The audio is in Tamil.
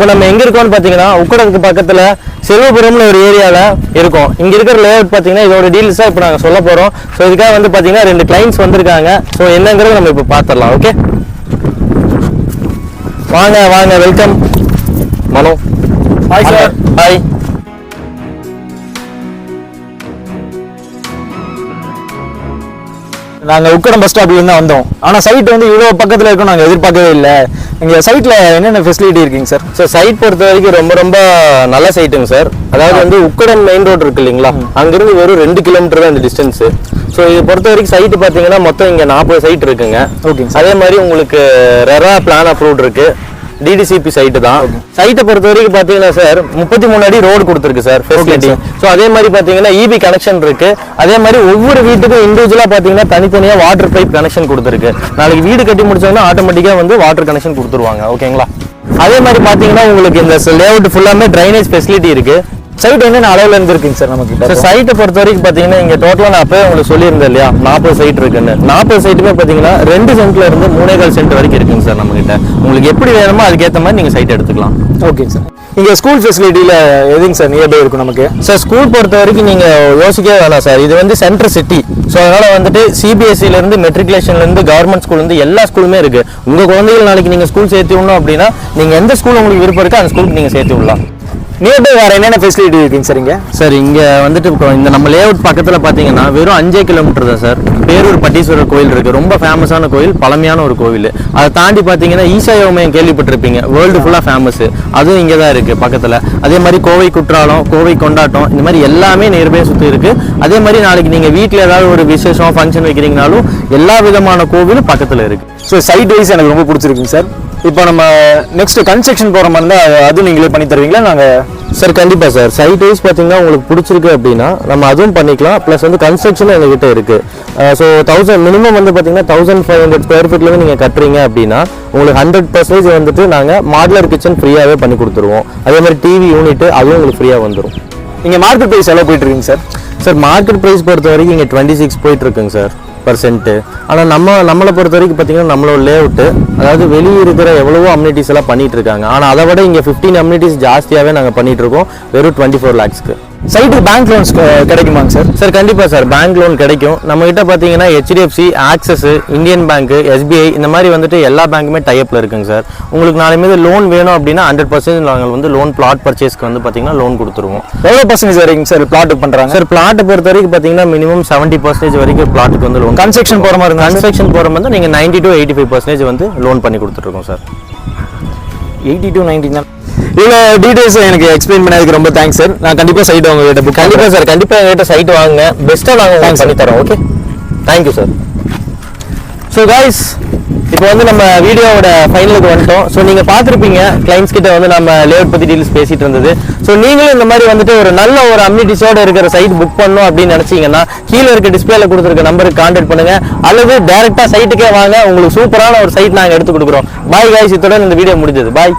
இப்போ நம்ம எங்க இருக்கோம்னு பாத்தீங்கன்னா உக்கடத்துக்கு பக்கத்துல செல்வபுரம்னு ஒரு ஏரியால இருக்கோம். இங்க இருக்கிற லேஅவுட் பாத்தீங்கன்னா இதோட டீல்ஸா இப்போ நாங்க சொல்ல போறோம். ஸோ இதுக்காக வந்து பாத்தீங்கன்னா ரெண்டு கிளைண்ட்ஸ் வந்திருக்காங்க. ஸோ என்னங்கிறத நம்ம இப்போ பார்த்துடலாம் ஓகே வாங்க வாங்க welcome Mano. Hi, sir. Hi நாங்க உக்கடம் பஸ் ஸ்டாப்ல இருந்து வந்தோம். ஆனா சைட் வந்து இவ்வளவு பக்கத்துல இருக்கும் நாங்க எதிர்பார்க்கவே இல்ல. இங்க சைட்ல என்னென்ன ஃபெசிலிட்டி இருக்குங்க சார் சார் சைட் பொறுத்த வரைக்கும் ரொம்ப ரொம்ப நல்ல சைட்டுங்க சார் அதாவது வந்து உக்கடம் மெயின் ரோடு இருக்கு இல்லைங்களா? அங்கிருந்து வெறும் ரெண்டு கிலோமீட்டர் தான் இந்த டிஸ்டன்ஸ் ஸோ இது பொறுத்த வரைக்கும் சைட்டு பார்த்தீங்கன்னா மொத்தம் இங்கே நாற்பது சைட் இருக்குங்க. ஓகேங்க அதே மாதிரி உங்களுக்கு ரெரா பிளான் அப்ரூவ்ட் இருக்கு. டிடிசிபி சைட்டு தான். சைட்டை பொறுத்த வரைக்கும் பார்த்தீங்கன்னா சார் முப்பத்தி மூணு அடி ரோடு கொடுத்துருக்கு சார் ஃபெசிலிட்டி ஸோ அதே மாதிரி பார்த்தீங்கன்னா இபி கனெக்ஷன் இருக்கு. அதே மாதிரி ஒவ்வொரு வீட்டுக்கும் இண்டிவிஜுவலாக பார்த்தீங்கன்னா தனித்தனியாக வாட்டர் பைப் கனெக்ஷன் கொடுத்துருக்கு. நாளைக்கு வீடு கட்டி முடிச்சோன்னா ஆட்டோமேட்டிக்காக வந்து வாட்டர் கனெக்ஷன் கொடுத்துருவாங்க ஓகேங்களா அதே மாதிரி பார்த்தீங்கன்னா உங்களுக்கு இந்த லேஅவுட் ஃபுல்லாமே ட்ரைனேஜ் ஃபெசிலிட்டி இருக்கு. சைட் என்னென்ன அளவுல இருந்து இருக்குங்க சார் நமக்கு சார் சைட்டை பொறுத்த வரைக்கும் பார்த்தீங்கன்னா இங்கே டோட்டலாக நான் அப்பவே உங்களுக்கு சொல்லியிருந்தேன் இல்லையா? நாற்பது சைட் இருக்குன்னு. நாற்பது சைட்டுமே பார்த்தீங்கன்னா ரெண்டு சென்ட்ல இருந்து மூணே கால் சென்ட் வரைக்கும் இருக்குங்க சார் நம்மகிட்ட உங்களுக்கு எப்படி வேணுமோ அதுக்கேற்ற மாதிரி நீங்கள் சைட் எடுத்துக்கலாம். ஓகேங்க சார் இங்க ஸ்கூல் ஃபெசிலிட்டியில எதுங்க சார் நியர்பை இருக்கும் நமக்கு. சார் ஸ்கூல் பொறுத்த வரைக்கும் நீங்கள் யோசிக்கவே வேணாம் சார் இது வந்து சென்ட்ரல் சிட்டி ஸோ அதனால வந்துட்டு CBSE ல இருந்து மெட்ரிகுலேஷன்ல இருந்து கவர்மெண்ட் ஸ்கூல் இருந்து எல்லா ஸ்கூலுமே இருக்கு. உங்க குழந்தைகள் நாளைக்கு நீங்க ஸ்கூல் சேர்த்து விடணும் அப்படின்னா நீங்க எந்த ஸ்கூல் உங்களுக்கு விருப்பம் இருக்கோ அந்த ஸ்கூலுக்கு நீங்க சேர்த்து விடலாம். நியர்பை வேற என்னென்ன ஃபெசிலிட்டி இருக்குங்க சார் இங்க? சார் இங்க வந்துட்டு இப்போ இந்த நம்ம லேஅவுட் பக்கத்துல பாத்தீங்கன்னா வெறும் அஞ்சே கிலோமீட்டர் தான் சார் பேரூர் பட்டீஸ்வரர் கோயில் இருக்கு. ரொம்ப ஃபேமஸான கோயில் பழமையான ஒரு கோவில். அதை தாண்டி பாத்தீங்கன்னா ஈசா யோமயம் கேள்விப்பட்டிருப்பீங்க. வேர்ல்டு ஃபுல்லா ஃபேமஸ் அதுவும் இங்க தான் இருக்கு பக்கத்துல. அதே மாதிரி கோவை குற்றாலம் கோவை கொண்டாட்டம் இந்த மாதிரி எல்லாமே நியர்பை சுத்தி இருக்கு. அதே மாதிரி நாளைக்கு நீங்க வீட்ல ஏதாவது ஒரு விசேஷம் ஃபங்க்ஷன் வைக்கிறீங்கனாலும் எல்லா விதமான கோவிலும் பக்கத்துல இருக்கு. ஸோ சைட் வைஸ் எனக்கு ரொம்ப பிடிச்சிருக்குங்க சார் இப்போ நம்ம நெக்ஸ்ட் கன்ஸ்ட்ரக்ஷன் போற மாதிரி இருந்தா அதுவும் நீங்களே பண்ணி தருவீங்களா? நாங்க சார் கண்டிப்பா சார் சைட் வைஸ் பார்த்தீங்கன்னா உங்களுக்கு பிடிச்சிருக்கு அப்படின்னா நம்ம அதுவும் பண்ணிக்கலாம். ப்ளஸ் வந்து கன்ஸ்ட்ரக்ஷனும் எங்ககிட்ட இருக்கு. ஸோ தௌசண்ட் மினிமம் வந்து பார்த்தீங்கன்னா தௌசண்ட் ஃபைவ் ஹண்ட்ரட் ஸ்கொயர் ஃபீட்லேருந்து நீங்கள் கட்டுறீங்க அப்படின்னா உங்களுக்கு ஹண்ட்ரட் பர்சன்டேஜ் வந்துட்டு நாங்கள் மாடலர் கிச்சன் ஃப்ரீயாகவே பண்ணி கொடுத்துருவோம். அதே மாதிரி டிவி யூனிட் அதுவும் உங்களுக்கு ஃப்ரீயாக வந்துடும் இங்க மார்க்கெட் பிரைஸ் எவ்வளவு போயிட்டு இருக்குங்க சார் சார் மார்க்கெட் ப்ரைஸ் பொறுத்த வரைக்கும் இங்கே டுவெண்ட்டி சிக்ஸ் போயிட்டுருக்குங்க சார் பர்சன்ட்டு ஆனால் நம்ம நம்மளை பொறுத்த வரைக்கும் பார்த்தீங்கன்னா நம்மளோட லேஅவுட்டு அதாவது வெளியே இருக்கிற எவ்வளவோ அம்யூனிட்டிஸ் எல்லாம் பண்ணிகிட்டு இருக்காங்க ஆனால் அதை விட இங்கே ஃபிஃப்டீன் அம்யூனிட்டிஸ் ஜாஸ்தியாகவே நாங்கள் பண்ணிகிட்ருக்கோம் வெறும் டுவெண்ட்டி ஃபோர் லேக்ஸ்க்கு சைட்டுக்கு பேங்க் லோன்ஸ் கிடைக்குமாங்க சார் சார் கண்டிப்பா சார் பேங்க் லோன் கிடைக்கும். நம்ம கிட்ட பாத்தீங்கன்னா HDFC Axis Indian bank SBI இந்த மாதிரி வந்துட்டு எல்லா பேங்க்குமே டைப்ல இருக்குங்க சார் உங்களுக்கு நாளை மீது லோன் வேணும் அப்படின்னா ஹண்ட்ரட் பர்சன்ட் நாங்கள் வந்து லோன் பிளாட் பர்ச்சேஸ்க்கு வந்து பாத்தீங்கன்னா லோன் கொடுத்துருவோம். எவ்வளவு பர்சன்டேஜ் வரைக்கும் சார் பிளாட் பண்றாங்க? சார் பிளாட்டை பொறுத்த வரைக்கும் பாத்தீங்கன்னா மினிமம் செவன்ட்டி பர்சன்டேஜ் வரைக்கும் பிளாட்டுக்கு வந்து லோன் கன்ஸ்ட்ரக்ஷன் போற மாதிரி கன்ஸ்ட்ரக்ஷன் போகிற மாதிரி நீங்கள் ninety to eighty five percentage வந்து லோன் பண்ணி கொடுத்துட்ருக்கோம் சார் எயிட்டி டு நைன்டி தான் இவ்வளோ டீடைல்ஸ் எனக்கு எக்ஸ்பிளைன் பண்ணதுக்கு ரொம்ப தேங்க்ஸ் சார் நான் கண்டிப்பா சைட் உங்ககிட்ட புக் கண்டிப்பா சார் கண்டிப்பா எங்ககிட்ட சைட் வாங்குங்க. பெஸ்ட்டாக நாங்கள் உங்களுக்கு பண்ணி தரோம் okay thank you sir so guys இப்போ வந்து நம்ம வீடியோவோட ஃபைனலுக்கு வந்துட்டோம். ஸோ நீங்கள் பார்த்துருப்பீங்க கிளைண்ட்ஸ் கிட்ட வந்து நம்ம லேஅவுட் பற்றி டீல்ஸ் பேசிட்டு இருந்தது. ஸோ நீங்களும் இந்த மாதிரி வந்துட்டு ஒரு நல்ல ஒரு அம்யூனிட்டிஸோடு இருக்கிற சைட் புக் பண்ணணும் அப்படின்னு நினச்சிங்கன்னா கீழே இருக்க டிஸ்பிளேல கொடுத்துருக்க நம்பருக்கு கான்டாக்ட் பண்ணுங்க. அல்லது டேரெக்டாக சைட்டுக்கே வாங்க. உங்களுக்கு சூப்பரான ஒரு சைட் நாங்கள் எடுத்து கொடுக்குறோம். பாய் காய்ஸ் இத்துடன் இந்த வீடியோ முடிஞ்சது. பாய்